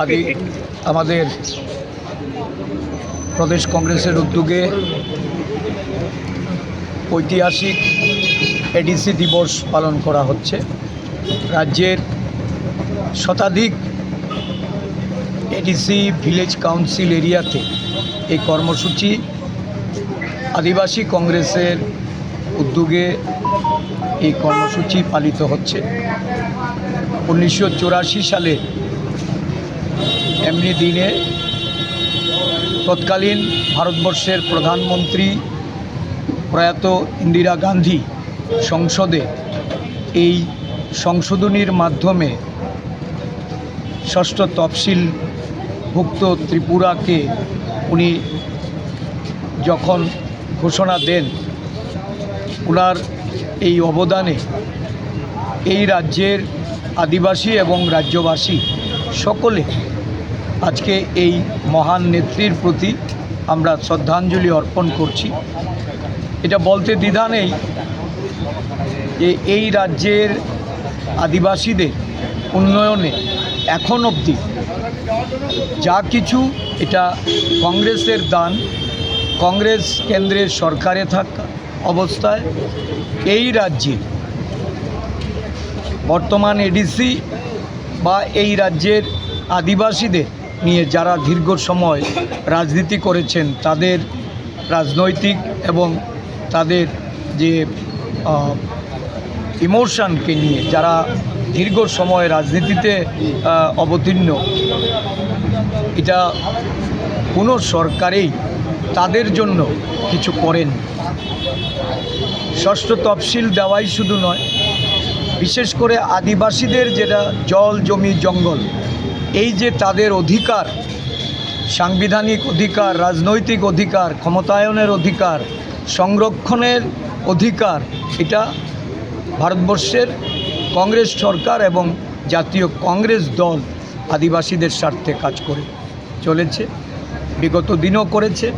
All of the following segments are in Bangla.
আদি আমাদের প্রদেশ কংগ্রেসের উদ্যোগে ঐতিহাসিক এডিসি দিবস পালন করা হচ্ছে। রাজ্যের শতাধিক এডিসি ভিলেজ কাউন্সিল এরিয়াতে এই কর্মসূচি আদিবাসী কংগ্রেসের উদ্যোগে এই কর্মসূচি পালিত হচ্ছে। উনিশশো চুরাশি সালে এমনি দিনে তৎকালীন ভারতবর্ষের প্রধানমন্ত্রী প্রয়াত ইন্দিরা গান্ধী সংসদে এই সংশোধনীর মাধ্যমে ষষ্ঠ তফসিলভুক্ত ত্রিপুরাকে উনি যখন ঘোষণা দেন ওনার এই অবদানে এই রাজ্যের আদিবাসী এবং রাজ্যবাসী সকলে আজকে এই মহান নেত্রীর প্রতি আমরা শ্রদ্ধাঞ্জলি অর্পণ করছি। এটা বলতে দ্বিধা নেই যে এই রাজ্যের আদিবাসীদের উন্নয়নে এখন অবধি যা কিছু এটা কংগ্রেসের দান, কংগ্রেস কেন্দ্রের সরকারে থাকা অবস্থায় এই রাজ্যে বর্তমান এডিসি বা এই রাজ্যের আদিবাসীদের নিয়ে যারা দীর্ঘ সময় রাজনীতি করেছেন, তাদের রাজনৈতিক এবং তাদের যে ইমোশনকে নিয়ে যারা দীর্ঘ সময় রাজনীতিতে অবতীর্ণ, এটা কোনো সরকারেই তাদের জন্য কিছু করেন ষষ্ঠ তফসিল দেওয়াই শুধু নয়, বিশেষ করে আদিবাসীদের যেটা জল জমি জঙ্গল এই যে তাদের অধিকার, সাংবিধানিক অধিকার, রাজনৈতিক অধিকার, ক্ষমতায়নের অধিকার, সংরক্ষণের অধিকার, এটা ভারতবর্ষের কংগ্রেস সরকার এবং জাতীয় কংগ্রেস দল আদিবাসীদের স্বার্থে কাজ করে চলেছে, বিগত দিনও করেছে।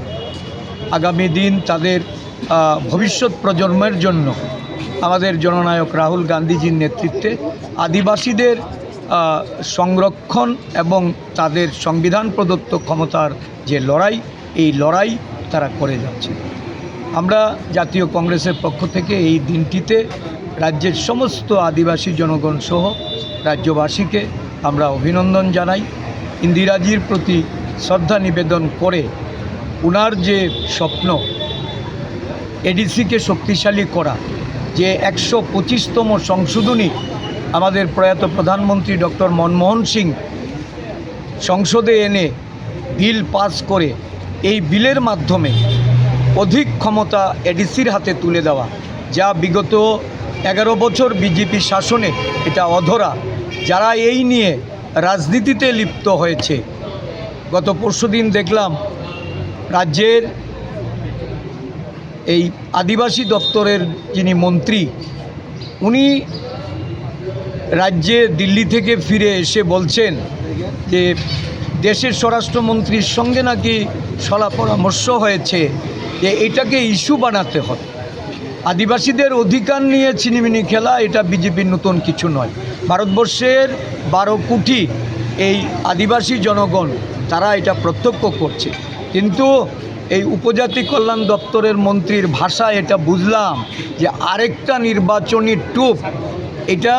আগামী দিন তাদের ভবিষ্যৎ প্রজন্মের জন্য আমাদের জননায়ক রাহুল গান্ধীজির নেতৃত্বে আদিবাসীদের সংরক্ষণ এবং তাদের সংবিধান প্রদত্ত ক্ষমতার যে লড়াই, এই লড়াই তারা করে যাচ্ছে। আমরা জাতীয় কংগ্রেসের পক্ষ থেকে এই দিনটিতে রাজ্যের সমস্ত আদিবাসী জনগণ সহ রাজ্যবাসীকে আমরা অভিনন্দন জানাই। ইন্দিরাজির প্রতি শ্রদ্ধা নিবেদন করে ওনার যে স্বপ্ন, এডিসিকে শক্তিশালী করা, যে একশো পঁচিশতম সংশোধনী আমাদের প্রয়াত প্রধানমন্ত্রী ডক্টর মনমোহন সিং সংসদে এনে বিল পাস করে এই বিলের মাধ্যমে অধিক ক্ষমতা এডিসির হাতে তুলে দেওয়া, যা বিগত এগারো বছর বিজেপি শাসনে এটা অধরা, যারা এই নিয়ে রাজনীতিতে লিপ্ত হয়েছে। গত পরশুদিন দেখলাম রাজ্যের এই আদিবাসী দপ্তরের যিনি মন্ত্রী, উনি রাজ্যে দিল্লি থেকে ফিরে এসে বলছেন যে দেশের স্বরাষ্ট্রমন্ত্রীর সঙ্গে নাকি সলা পরামর্শ হয়েছে যে এটাকে ইস্যু বানাতে হবে। আদিবাসীদের অধিকার নিয়ে চিনিমিনি খেলা, এটা বিজেপির নতুন কিছু নয়। ভারতবর্ষের বারো কোটি এই আদিবাসী জনগণ, তারা এটা প্রত্যক্ষ করছে। কিন্তু এই উপজাতি কল্যাণ দপ্তরের মন্ত্রীর ভাষা এটা বুঝলাম যে আরেকটা নির্বাচনী টুপ, এটা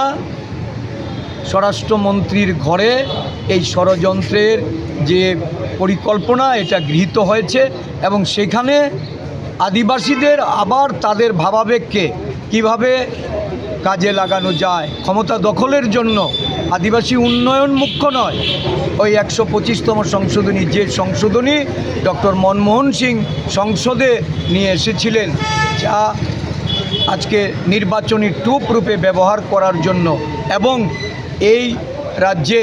স্বরাষ্ট্রমন্ত্রীর ঘরে এই ষড়যন্ত্রের যে পরিকল্পনা, এটা গৃহীত হয়েছে এবং সেখানে আদিবাসীদের আবার তাদের ভাবাবেগকে কীভাবে কাজে লাগানো যায়, ক্ষমতা দখলের জন্য আদিবাসী উন্নয়ন মুখ্য নয়। ওই একশো পঁচিশতম সংশোধনী, যে সংশোধনী ডক্টর মনমোহন সিং সংসদে নিয়ে এসেছিলেন, যা আজকে নির্বাচনী টুপ রূপে ব্যবহার করার জন্য এবং এই রাজ্যে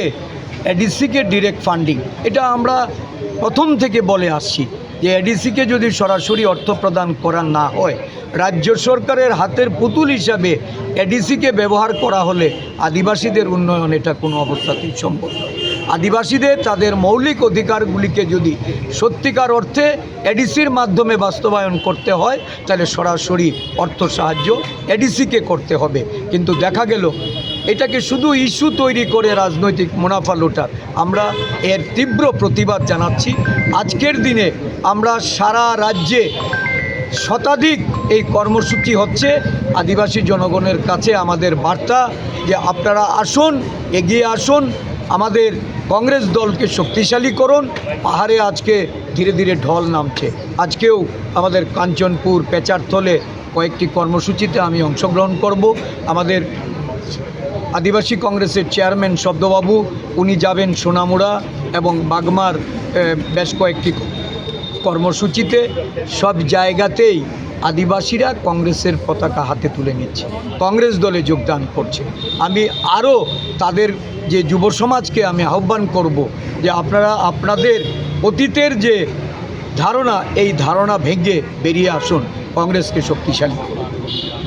এডিসিকে ডিরেক্ট ফান্ডিং এটা আমরা প্রথম থেকে বলে আসছি যে এডিসিকে যদি সরাসরি অর্থ প্রদান করা না হয়, রাজ্য সরকারের হাতের পুতুল হিসাবে এডিসিকে ব্যবহার করা হলে আদিবাসীদের উন্নয়ন এটা কোনো অবস্থাতেই সম্ভব নয়। আদিবাসীদের তাদের মৌলিক অধিকারগুলিকে যদি সত্যিকার অর্থে এডিসির মাধ্যমে বাস্তবায়ন করতে হয়, তাহলে সরাসরি অর্থ সাহায্য এডিসিকে করতে হবে। কিন্তু দেখা গেল, এটাকে শুধু ইস্যু তৈরি করে রাজনৈতিক মুনাফা লোটার। আমরা এর তীব্র প্রতিবাদ জানাচ্ছি। আজকের দিনে আমরা সারা রাজ্যে শতাধিক এই কর্মসূচি হচ্ছে। আদিবাসী জনগণের কাছে আমাদের বার্তা যে আপনারা আসুন, এগিয়ে আসুন আমাদের কংগ্রেস দলকে শক্তিশালী করুন। পাহাড়ে আজকে ধীরে ধীরে ঢল নামছে। আজকেও আমাদের কাঞ্চনপুর পেচারথলে কয়েকটি কর্মসূচিতে আমি অংশগ্রহণ করব। আমাদের আদিবাসী কংগ্রেসের চেয়ারম্যান শব্দবাবু, উনি যাবেন সোনামুড়া এবং বাগমার বেশ কয়েকটি কর্মসূচিতে। সব জায়গাতেই আদিবাসীরা কংগ্রেসের পতাকা হাতে তুলে নিচ্ছে। কংগ্রেস দলে যোগদান করছে। আমি আরও তাদের যে যুব সমাজকে আমি আহ্বান করব যে আপনারা, আপনাদের অতীতের যে ধারণা, এই ধারণা ভেঙে বেরিয়ে আসুন। কংগ্রেসকে শক্তিশালী